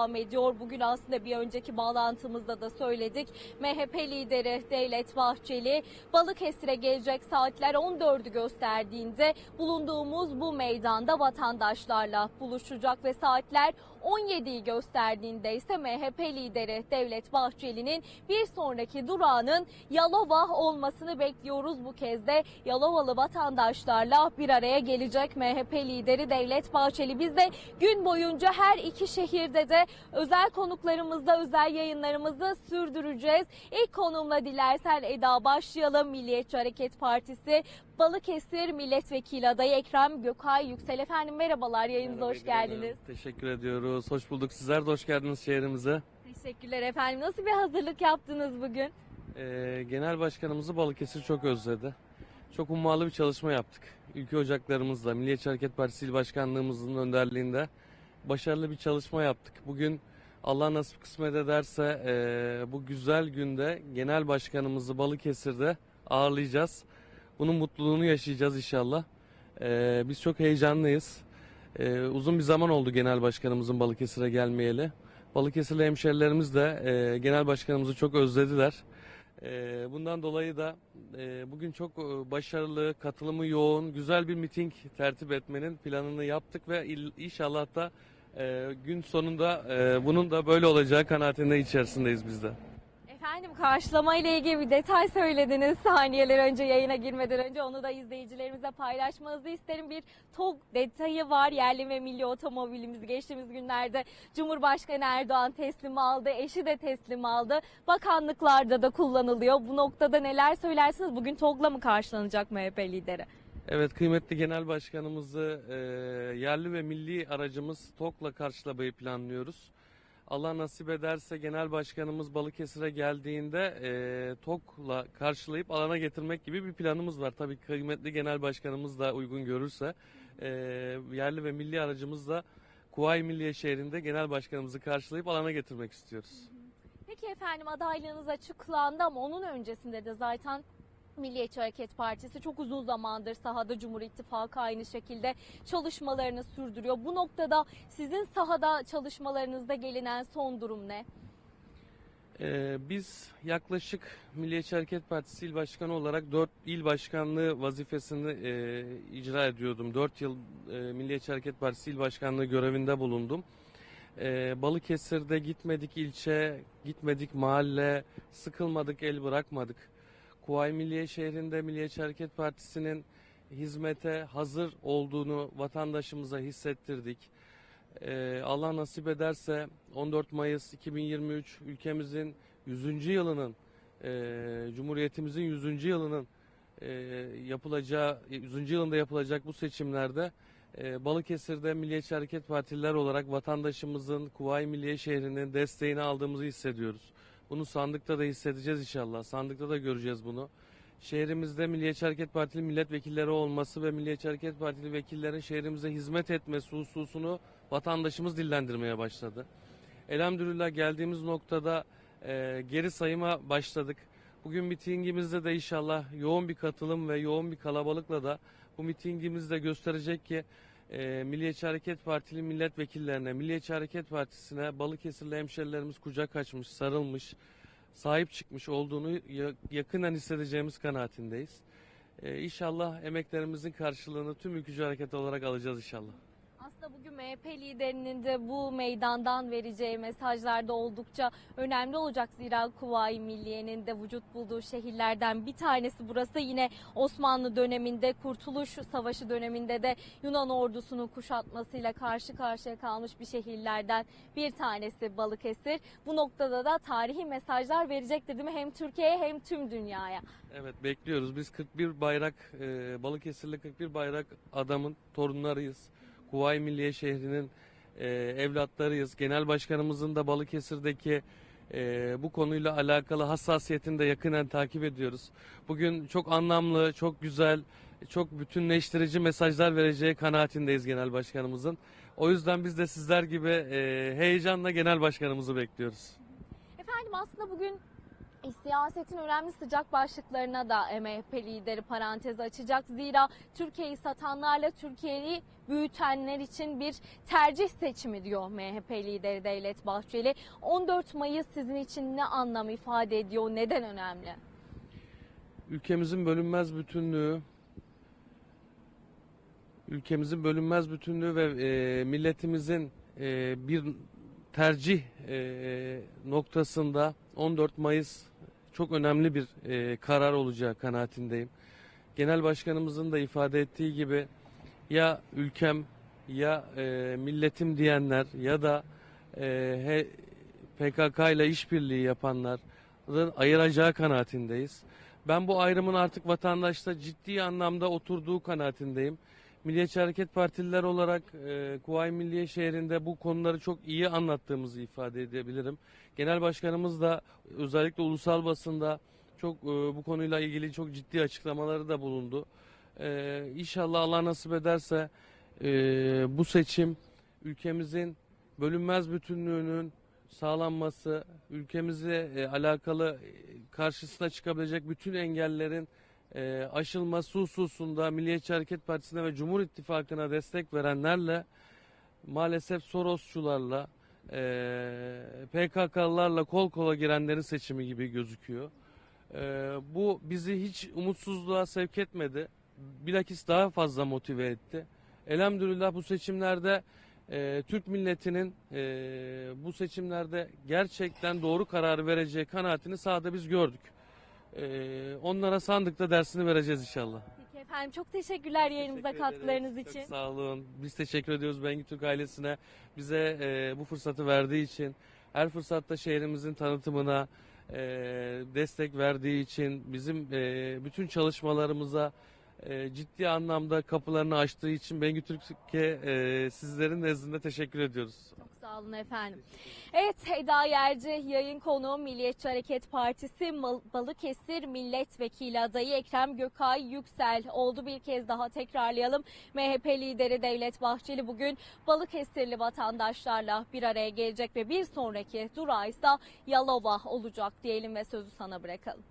devam ediyor. Bugün aslında bir önceki bağlantımızda da söyledik. MHP lideri Devlet Bahçeli Balıkesir'e gelecek saatler 14'ü gösterdiğinde bulunduğumuz bu meydanda vatandaşlarla buluşacak ve saatler 17'yi gösterdiğinde ise MHP lideri Devlet Bahçeli'nin bir sonraki durağının Yalova olmasını bekliyoruz. Bu kez de Yalovalı vatandaşlarla bir araya gelecek MHP lideri Devlet Bahçeli. Biz de gün boyunca her iki şehirde de özel konuklarımızla özel yayınlarımızı sürdüreceğiz. İlk konumla dilersen Eda başlayalım. Milliyetçi Hareket Partisi Balıkesir Milletvekili adayı Ekrem Gökay Yüksel. Efendim merhabalar yayınımıza hoş Merhaba, geldiniz. Teşekkür ediyoruz. Hoş bulduk. Sizler de hoş geldiniz şehrimize. Teşekkürler efendim. Nasıl bir hazırlık yaptınız bugün? Ee, Genel Başkanımızı Balıkesir çok özledi. Çok ummalı bir çalışma yaptık. Ülke ocaklarımızla, Milliyetçi Hareket Partisi İl Başkanlığımızın önderliğinde başarılı bir çalışma yaptık. Bugün Allah nasip kısmet ederse ee, bu güzel günde Genel Başkanımızı Balıkesir'de ağırlayacağız. Bunun mutluluğunu yaşayacağız inşallah. Ee, biz çok heyecanlıyız. Ee, uzun bir zaman oldu Genel Başkanımızın Balıkesir'e gelmeyeli. Balıkesirli hemşerilerimiz de e, Genel Başkanımızı çok özlediler. E, bundan dolayı da e, bugün çok e, başarılı, katılımı yoğun, güzel bir miting tertip etmenin planını yaptık ve inşallah da e, gün sonunda bunun da böyle olacağı kanaatinde içerisindeyiz biz de. Efendim karşılama ile ilgili bir detay söylediniz saniyeler önce yayına girmeden önce onu da izleyicilerimize paylaşmanızı isterim. Bir TOG detayı var yerli ve milli otomobilimiz geçtiğimiz günlerde Cumhurbaşkanı Erdoğan teslim aldı, eşi de teslim aldı. Bakanlıklarda da kullanılıyor. Bu noktada neler söylersiniz? Bugün TOG'la mı karşılanacak MHP lideri? Evet kıymetli genel başkanımızı e, yerli ve milli aracımız TOK'la karşılamayı planlıyoruz. Allah nasip ederse genel başkanımız Balıkesir'e geldiğinde e, TOK'la karşılayıp alana getirmek gibi bir planımız var. Tabii kıymetli genel başkanımız da uygun görürse e, yerli ve milli aracımızla Kuvayi Milliye şehrinde genel başkanımızı karşılayıp alana getirmek istiyoruz. Peki efendim adaylığınız açıklandı ama onun öncesinde de zaten Milliyetçi Hareket Partisi çok uzun zamandır sahada Cumhur İttifakı aynı şekilde çalışmalarını sürdürüyor. Bu noktada sizin sahada çalışmalarınızda gelinen son durum ne? Ee, biz yaklaşık Milliyetçi Hareket Partisi il başkanı olarak 4 il başkanlığı vazifesini e, icra ediyordum. 4 yıl e, Milliyetçi Hareket Partisi il başkanlığı görevinde bulundum. E, Balıkesir'de gitmedik ilçe, gitmedik mahalle, sıkılmadık, el bırakmadık. Kuvayi Milliye şehrinde Milliyetçi Hareket Partisi'nin hizmete hazır olduğunu vatandaşımıza hissettirdik. Ee, Allah nasip ederse 14 Mayıs 2023 ülkemizin 100. yılının e, Cumhuriyetimizin 100. yılının e, yapılacağı 100. yılında yapılacak bu seçimlerde e, Balıkesir'de Milliyetçi Hareket Partililer olarak vatandaşımızın Kuvayi Milliye şehrinin desteğini aldığımızı hissediyoruz. Bunu sandıkta da hissedeceğiz inşallah. Sandıkta da göreceğiz bunu. Şehrimizde Milliyetçi Hareket Partili milletvekilleri olması ve Milliyetçi Hareket Partili vekillerin şehrimize hizmet etmesi hususunu vatandaşımız dillendirmeye başladı. Elhamdülillah geldiğimiz noktada e, geri sayıma başladık. Bugün mitingimizde de inşallah yoğun bir katılım ve yoğun bir kalabalıkla da bu mitingimizde gösterecek ki e, Milliyetçi Hareket Partili milletvekillerine, Milliyetçi Hareket Partisi'ne Balıkesirli hemşerilerimiz kucak açmış, sarılmış, sahip çıkmış olduğunu ya- yakından hissedeceğimiz kanaatindeyiz. E, inşallah emeklerimizin karşılığını tüm ülkücü hareket olarak alacağız inşallah. Bugün MHP liderinin de bu meydandan vereceği mesajlar da oldukça önemli olacak. Zira Kuvayi Milliye'nin de vücut bulduğu şehirlerden bir tanesi burası. Yine Osmanlı döneminde Kurtuluş Savaşı döneminde de Yunan ordusunun kuşatmasıyla karşı karşıya kalmış bir şehirlerden bir tanesi Balıkesir. Bu noktada da tarihi mesajlar verecektir değil mi? Hem Türkiye'ye hem tüm dünyaya. Evet bekliyoruz. Biz 41 bayrak, e, Balıkesirli 41 bayrak adamın torunlarıyız. Kuvayi Milliye şehrinin e, evlatlarıyız. Genel başkanımızın da Balıkesir'deki e, bu konuyla alakalı hassasiyetini de yakinen takip ediyoruz. Bugün çok anlamlı, çok güzel, çok bütünleştirici mesajlar vereceği kanaatindeyiz genel başkanımızın. O yüzden biz de sizler gibi e, heyecanla genel başkanımızı bekliyoruz. Efendim aslında bugün Siyasetin önemli sıcak başlıklarına da MHP lideri parantez açacak. Zira Türkiye'yi satanlarla Türkiye'yi büyütenler için bir tercih seçimi diyor MHP lideri Devlet Bahçeli. 14 Mayıs sizin için ne anlam ifade ediyor, neden önemli? Ülkemizin bölünmez bütünlüğü, ülkemizin bölünmez bütünlüğü ve e, milletimizin e, bir tercih e, noktasında 14 Mayıs çok önemli bir e, karar olacağı kanaatindeyim. Genel Başkanımızın da ifade ettiği gibi ya ülkem ya e, milletim diyenler ya da e, he- PKK ile işbirliği yapanların ayıracağı kanaatindeyiz. Ben bu ayrımın artık vatandaşta ciddi anlamda oturduğu kanaatindeyim. Milliyetçi Hareket Partililer olarak e, Kuvayi Milliye şehrinde bu konuları çok iyi anlattığımızı ifade edebilirim. Genel Başkanımız da özellikle ulusal basında çok e, bu konuyla ilgili çok ciddi açıklamaları da bulundu. E, inşallah Allah nasip ederse e, bu seçim ülkemizin bölünmez bütünlüğünün sağlanması, ülkemize e, alakalı e, karşısına çıkabilecek bütün engellerin e, aşılması hususunda Milliyetçi Hareket Partisi'ne ve Cumhur İttifakı'na destek verenlerle maalesef Sorosçularla e, PKK'lılarla kol kola girenlerin seçimi gibi gözüküyor. E, bu bizi hiç umutsuzluğa sevk etmedi. Bilakis daha fazla motive etti. Elhamdülillah bu seçimlerde e, Türk milletinin e, bu seçimlerde gerçekten doğru kararı vereceği kanaatini sahada biz gördük. E, onlara sandıkta dersini vereceğiz inşallah. Peki efendim çok teşekkürler yayınımıza Teşekkür katkılarınız ederiz. için. Çok sağ olun. Biz teşekkür ediyoruz Bengi Türk ailesine. Bize e, bu fırsatı verdiği için, her fırsatta şehrimizin tanıtımına e, destek verdiği için, bizim e, bütün çalışmalarımıza e, ciddi anlamda kapılarını açtığı için Bengi Türk'e e, sizlerin nezdinde teşekkür ediyoruz. Çok sağ olun efendim. Evet Eda Yerci yayın konuğu Milliyetçi Hareket Partisi Balıkesir Milletvekili adayı Ekrem Gökay Yüksel oldu. Bir kez daha tekrarlayalım. MHP lideri Devlet Bahçeli bugün Balıkesirli vatandaşlarla bir araya gelecek ve bir sonraki durağı ise Yalova olacak diyelim ve sözü sana bırakalım.